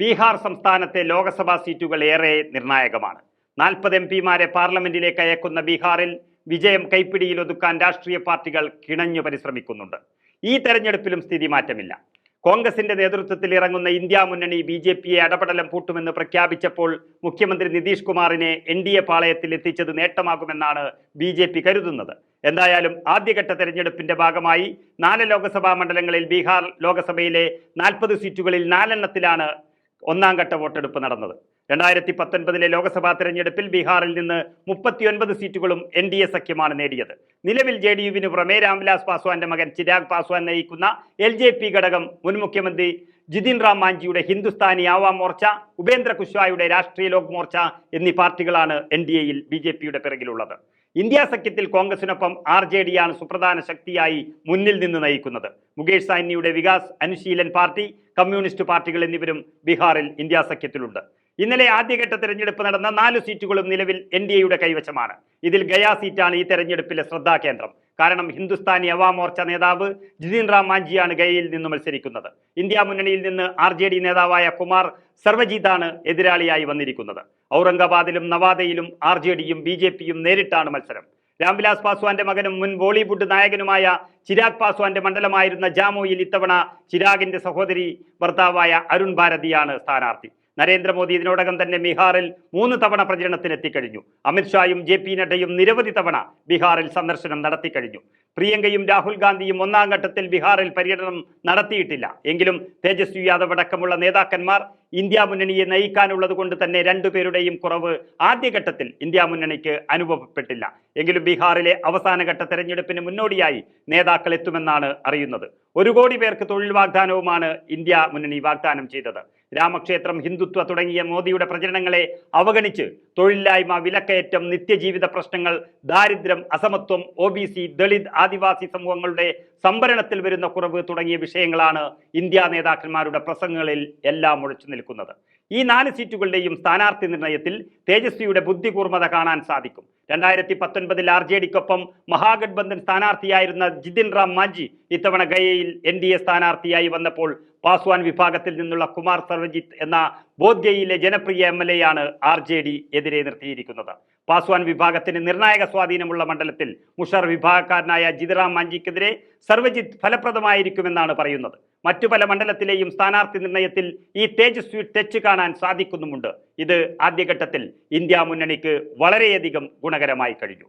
ബീഹാർ സംസ്ഥാനത്തെ ലോക്സഭാ സീറ്റുകൾ ഏറെ നിർണായകമാണ്. നാൽപ്പത് എം പിമാരെ പാർലമെന്റിലേക്ക് അയക്കുന്ന ബീഹാറിൽ വിജയം കൈപ്പിടിയിൽ ഒതുക്കാൻ രാഷ്ട്രീയ പാർട്ടികൾ കിണഞ്ഞു പരിശ്രമിക്കുന്നുണ്ട്. ഈ തെരഞ്ഞെടുപ്പിലും സ്ഥിതി മാറ്റമില്ല. കോൺഗ്രസിന്റെ നേതൃത്വത്തിൽ ഇറങ്ങുന്ന ഇന്ത്യ മുന്നണി ബി ജെ പിയെ അടപടലം പൂട്ടുമെന്ന് പ്രഖ്യാപിച്ചപ്പോൾ മുഖ്യമന്ത്രി നിതീഷ് കുമാറിനെ എൻ ഡി എ പാളയത്തിൽ എത്തിച്ചത് നേട്ടമാകുമെന്നാണ് ബി ജെ പി കരുതുന്നത്. എന്തായാലും ആദ്യഘട്ട തെരഞ്ഞെടുപ്പിന്റെ ഭാഗമായി നാല് ലോക്സഭാ മണ്ഡലങ്ങളിൽ ബീഹാർ ലോക്സഭയിലെ നാൽപ്പത് സീറ്റുകളിൽ നാലെണ്ണത്തിലാണ് ഒന്നാം ഘട്ട വോട്ടെടുപ്പ് നടന്നത്. രണ്ടായിരത്തി പത്തൊൻപതിലെ ലോക്സഭാ തെരഞ്ഞെടുപ്പിൽ ബീഹാറിൽ നിന്ന് മുപ്പത്തിയൊൻപത് സീറ്റുകളും എൻ ഡി എ സഖ്യമാണ് നേടിയത്. നിലവിൽ ജെ ഡി യുവിന് പുറമെ രാംവിലാസ് പാസ്വാന്റെ മകൻ ചിരാഗ് പാസ്വാൻ നയിക്കുന്ന എൽ ജെ പി ഘടകം മുൻ മുഖ്യമന്ത്രി ജിതിൻ റാം മാഞ്ചിയുടെ ഹിന്ദുസ്ഥാനി ആവാം മോർച്ച ഉപേന്ദ്ര കുശ്വായുടെ രാഷ്ട്രീയ ലോക് മോർച്ച എന്നീ പാർട്ടികളാണ് എൻ ഡി എയിൽ ബി ജെ പിയുടെ പിറകിലുള്ളത്. ഇന്ത്യ സഖ്യത്തിൽ കോൺഗ്രസിനൊപ്പം ആർ ജെ ഡിയാണ് സുപ്രധാന ശക്തിയായി മുന്നിൽ നിന്ന് നയിക്കുന്നത്. മുകേഷ് സാഹ്നിയുടെ വികാസ് അനുശീലൻ പാർട്ടി കമ്മ്യൂണിസ്റ്റ് പാർട്ടികൾ എന്നിവരും ബീഹാറിൽ ഇന്ത്യ സഖ്യത്തിലുണ്ട്. ഇന്നലെ ആദ്യഘട്ട തെരഞ്ഞെടുപ്പ് നടന്ന നാല് സീറ്റുകളും നിലവിൽ എൻ ഡി എയുടെ കൈവശമാണ്. ഇതിൽ ഗയാ സീറ്റാണ് ഈ തെരഞ്ഞെടുപ്പിലെ ശ്രദ്ധാകേന്ദ്രം കാരണം ഹിന്ദുസ്ഥാനി അവാ മോർച്ച നേതാവ് ജിതിൻ റാം മാഞ്ചിയാണ് ഗയയിൽ നിന്ന് മത്സരിക്കുന്നത്. ഇന്ത്യ മുന്നണിയിൽ നിന്ന് ആർ ജെ ഡി നേതാവായ കുമാർ സർവജീതാണ് എതിരാളിയായി വന്നിരിക്കുന്നത്. ഔറംഗാബാദിലും നവാദയിലും ആർ ജെ ഡിയും ബി ജെ പിയും നേരിട്ടാണ് മത്സരം. രാംവിലാസ് പാസ്വാന്റെ മകനും മുൻ ബോളിവുഡ് നായകനുമായ ചിരാഗ് പാസ്വാന്റെ മണ്ഡലമായിരുന്ന ജാമോയിൽ ഇത്തവണ ചിരാഗിന്റെ സഹോദരി ഭർത്താവായ അരുൺ ഭാരതിയാണ് സ്ഥാനാർത്ഥി. നരേന്ദ്രമോദി ഇതിനോടകം തന്നെ ബീഹാറിൽ മൂന്ന് തവണ പ്രചരണത്തിനെത്തിക്കഴിഞ്ഞു അമിത്ഷായും ജെ പി നഡ്ഡയും നിരവധി തവണ ബീഹാറിൽ സന്ദർശനം നടത്തിക്കഴിഞ്ഞു. പ്രിയങ്കയും രാഹുൽ ഗാന്ധിയും ഒന്നാം ഘട്ടത്തിൽ ബീഹാറിൽ പര്യടനം നടത്തിയിട്ടില്ല. എങ്കിലും തേജസ്വി യാദവ് അടക്കമുള്ള നേതാക്കന്മാർ ഇന്ത്യ മുന്നണിയെ നയിക്കാനുള്ളത് കൊണ്ട് തന്നെ രണ്ടുപേരുടെയും കുറവ് ആദ്യഘട്ടത്തിൽ ഇന്ത്യ മുന്നണിക്ക് അനുഭവപ്പെട്ടില്ല. എങ്കിലും ബീഹാറിലെ അവസാനഘട്ട തെരഞ്ഞെടുപ്പിന് മുന്നോടിയായി നേതാക്കൾ എത്തുമെന്നാണ് അറിയുന്നത്. ഒരു കോടി പേർക്ക് തൊഴിൽ വാഗ്ദാനവുമാണ് ഇന്ത്യ മുന്നണി വാഗ്ദാനം ചെയ്തത്. രാമക്ഷേത്രം ഹിന്ദുത്വ തുടങ്ങിയ മോദിയുടെ പ്രചരണങ്ങളെ അവഗണിച്ച് തൊഴിലില്ലായ്മ വിലക്കയറ്റം നിത്യജീവിത പ്രശ്നങ്ങൾ ദാരിദ്ര്യം അസമത്വം O B C Dalit Adivasi സമൂഹങ്ങളുടെ സംഭരണത്തിൽ വരുന്ന കുറവ് തുടങ്ങിയ വിഷയങ്ങളാണ് ഇന്ത്യ നേതാക്കന്മാരുടെ പ്രസംഗങ്ങളിൽ എല്ലാം മുഴച്ചു നിൽക്കുന്നത്. ഈ നാല് സീറ്റുകളുടെയും സ്ഥാനാർത്ഥി നിർണയത്തിൽ തേജസ്വിയുടെ ബുദ്ധികൂർമ്മത കാണാൻ സാധിക്കും. രണ്ടായിരത്തി പത്തൊൻപതിൽ ആർ ജെ ഡിക്കൊപ്പം മഹാഗഡ്ബന്ധൻ സ്ഥാനാർത്ഥിയായിരുന്ന ജിതിൻ റാം മാഞ്ചി ഇത്തവണ ഗയയിൽ എൻ ഡി എ സ്ഥാനാർത്ഥിയായി വന്നപ്പോൾ പാസ്വാൻ വിഭാഗത്തിൽ നിന്നുള്ള കുമാർ സർവജിത്ത് എന്ന ബോധ്യയിലെ ജനപ്രിയ എം എൽ എയാണ് ആർ ജെ ഡി എതിരെ നിർത്തിയിരിക്കുന്നത്. പാസ്വാൻ വിഭാഗത്തിന് നിർണായക സ്വാധീനമുള്ള മണ്ഡലത്തിൽ മുഷർ വിഭാഗക്കാരനായ ജിതിറാം മാഞ്ചിക്കെതിരെ സർവജിത്ത് ഫലപ്രദമായിരിക്കുമെന്നാണ് പറയുന്നത്. മറ്റു പല മണ്ഡലത്തിലെയും സ്ഥാനാർത്ഥി നിർണയത്തിൽ ഈ തേജസ്വി ടച്ച് കാണാൻ സാധിക്കുന്നുമുണ്ട്. ഇത് ആദ്യഘട്ടത്തിൽ ഇന്ത്യ മുന്നണിക്ക് വളരെയധികം ഗുണകരമായി കഴിഞ്ഞു.